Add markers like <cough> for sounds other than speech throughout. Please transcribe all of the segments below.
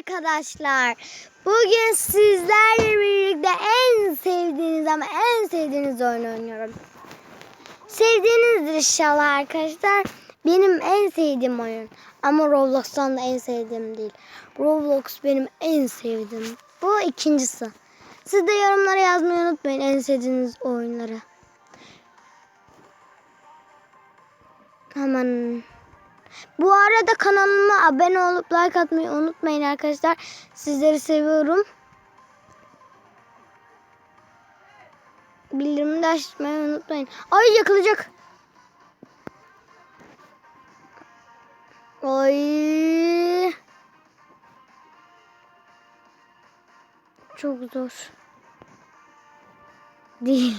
arkadaşlar. Bugün sizlerle birlikte en sevdiğiniz ama en sevdiğiniz oyunu oynuyorum. Sevdiğinizdir inşallah arkadaşlar. Benim en sevdiğim oyun. Ama Roblox'tan da en sevdiğim değil. Roblox benim en sevdiğim. Bu ikincisi. Siz de yorumlara yazmayı unutmayın en sevdiğiniz oyunları. Hemen bu arada kanalıma abone olup like atmayı unutmayın arkadaşlar. Sizleri seviyorum. Bildirimi de açmayı unutmayın. Ay yakalayacak. Ay. Çok zor. Değil.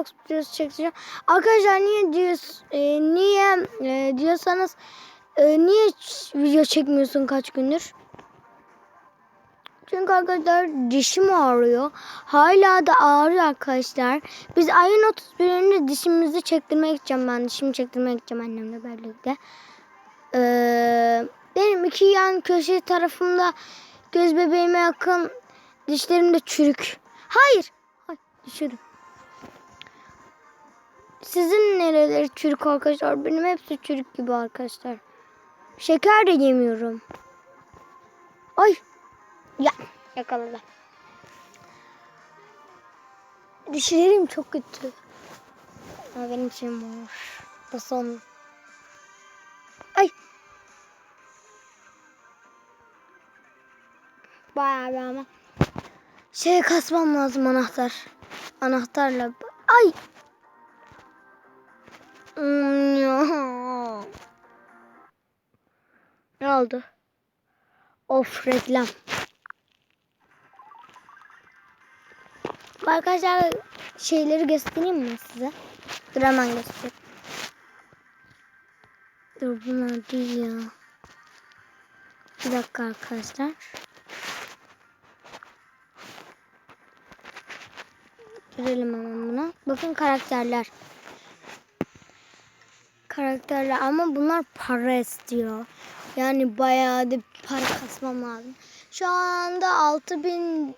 Roblox videosu çekeceğim. Arkadaşlar niye diyoruz, e, niye e, diyorsanız e, niye video çekmiyorsun kaç gündür? Çünkü arkadaşlar dişim ağrıyor. Hala da ağrıyor arkadaşlar. Biz ayın 31'inde dişimizi çektirmeye gideceğim ben. Dişimi çektirmeye gideceğim annemle birlikte. Ee, benim iki yan köşe tarafımda göz bebeğime yakın dişlerim de çürük. Hayır. Hayır düşürdüm. Sizin nereleri çürük arkadaşlar? Benim hepsi çürük gibi arkadaşlar. Şeker de yemiyorum. Ay. Ya yakaladı. Dişlerim çok kötü. Ama benim şeyim var. Bu son. Ay. Bayağı bir ama. Şey kasmam lazım anahtar. Anahtarla. Ay. Oldu? Of reklam. Arkadaşlar şeyleri göstereyim mi size? Dur hemen göster. Dur bunlar değil ya. Bir dakika arkadaşlar. Girelim hemen buna. Bakın karakterler. Karakterler ama bunlar para istiyor. Yani bayağı da para kasmam lazım. Şu anda 6000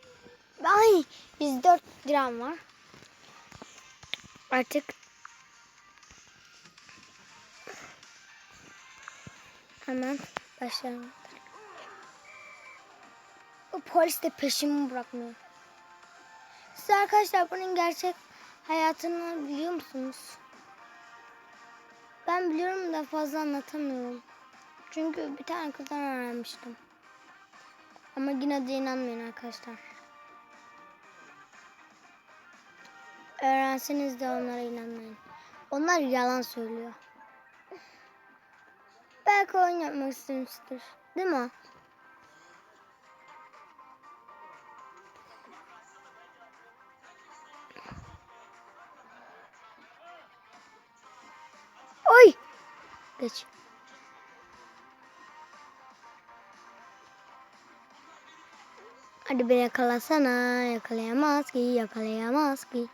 ay 104 liram var. Artık hemen başlayalım. O polis de peşimi bırakmıyor. Siz arkadaşlar bunun gerçek hayatını biliyor musunuz? Ben biliyorum da fazla anlatamıyorum. Çünkü bir tane kızdan öğrenmiştim. Ama yine de inanmayın arkadaşlar. Öğrenseniz de onlara inanmayın. Onlar yalan söylüyor. Belki oyun yapmak istemiştir. Değil mi? Oy! Geç. Hadi beni yakalasana. Yakalayamaz ki, yakalayamaz ki.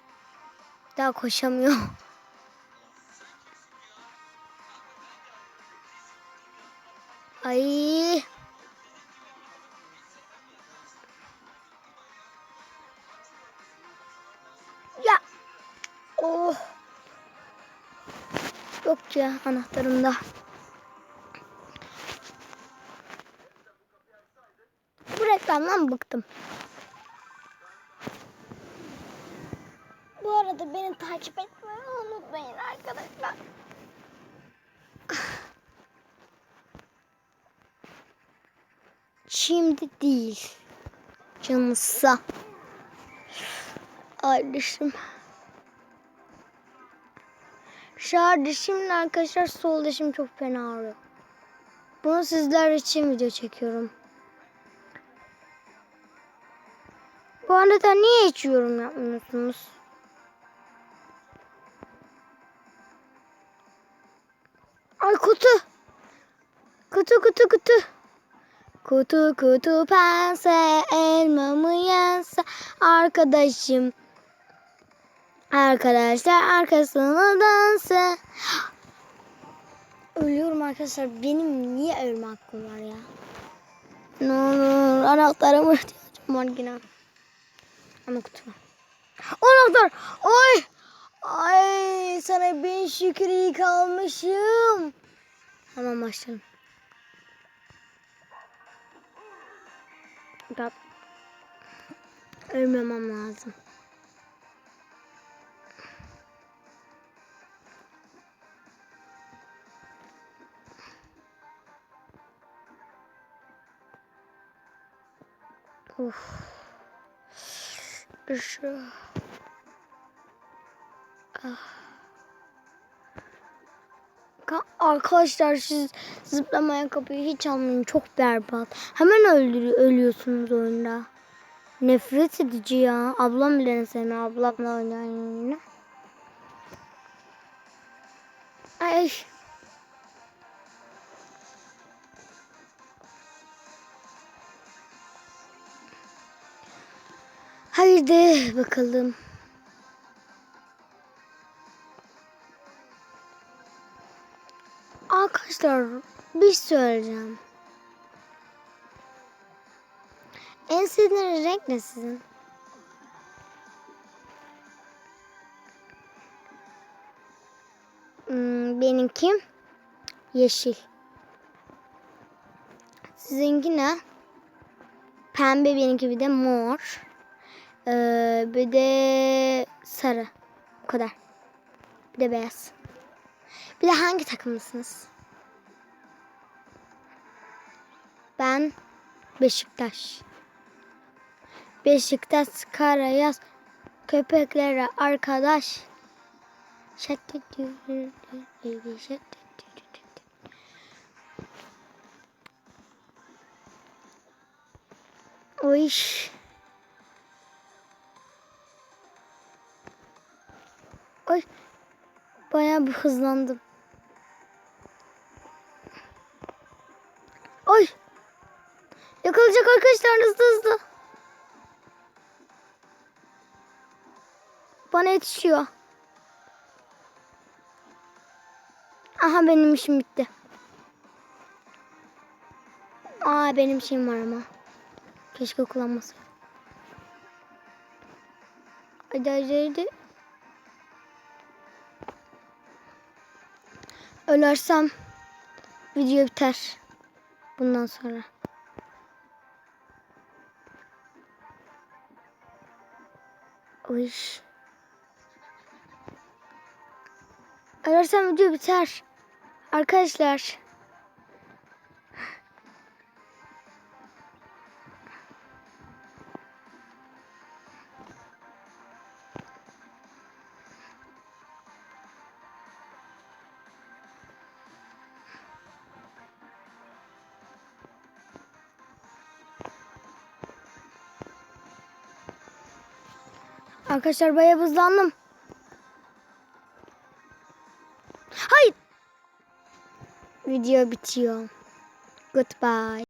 Daha koşamıyor. <laughs> Ay. Ya. Oh. Yok ya anahtarımda. Bu reklamdan bıktım. Bu arada beni takip etmeyi unutmayın arkadaşlar. Şimdi değil. Dişim. Sağ dişimle arkadaşlar sol dişim çok fena ağrıyor. Bunu sizler için video çekiyorum. Bu arada niye hiç yorum yapmıyorsunuz? Ay kutu. Kutu kutu kutu. Kutu kutu pense elmamı yense arkadaşım. Arkadaşlar arkasına dansı. Ölüyorum arkadaşlar. Benim niye ölme hakkım var ya? Ne olur anahtarıma ihtiyacım var yine. Ama kutu var. Anahtar! Ay! Ay sana bin şükür iyi kalmışım. Hemen başlayalım. Bak. Ölmemem lazım. Of. Şu. Ah. Ka- Arkadaşlar siz zıplamayan kapıyı hiç almayın. Çok berbat. Hemen öldürü ölüyorsunuz oyunda. Nefret edici ya. Ablam bile sevmiyor. Ablamla oynayan oyunu. Ay. Haydi bakalım. Arkadaşlar bir şey söyleyeceğim. En sevdiğiniz renk ne sizin? Hmm, benimki yeşil. Sizinki ne? Pembe benimki bir de mor. Ee, bir de sarı. Bu kadar. Bir de beyaz. Bir de hangi takımlısınız? Ben Beşiktaş. Beşiktaş Karayaz köpeklere arkadaş. O iş. Ay bayağı bir hızlandım. Ay yakalayacak arkadaşlar hızlı hızlı. Bana yetişiyor. Aha benim işim bitti. Aa benim şeyim var ama. Keşke kullanmasaydım. Hadi hadi hadi. Ölersem video biter. Bundan sonra. Oy. Ölersem video biter. Arkadaşlar. Arkadaşlar bayağı hızlandım. Hayır. Video bitiyor. Goodbye.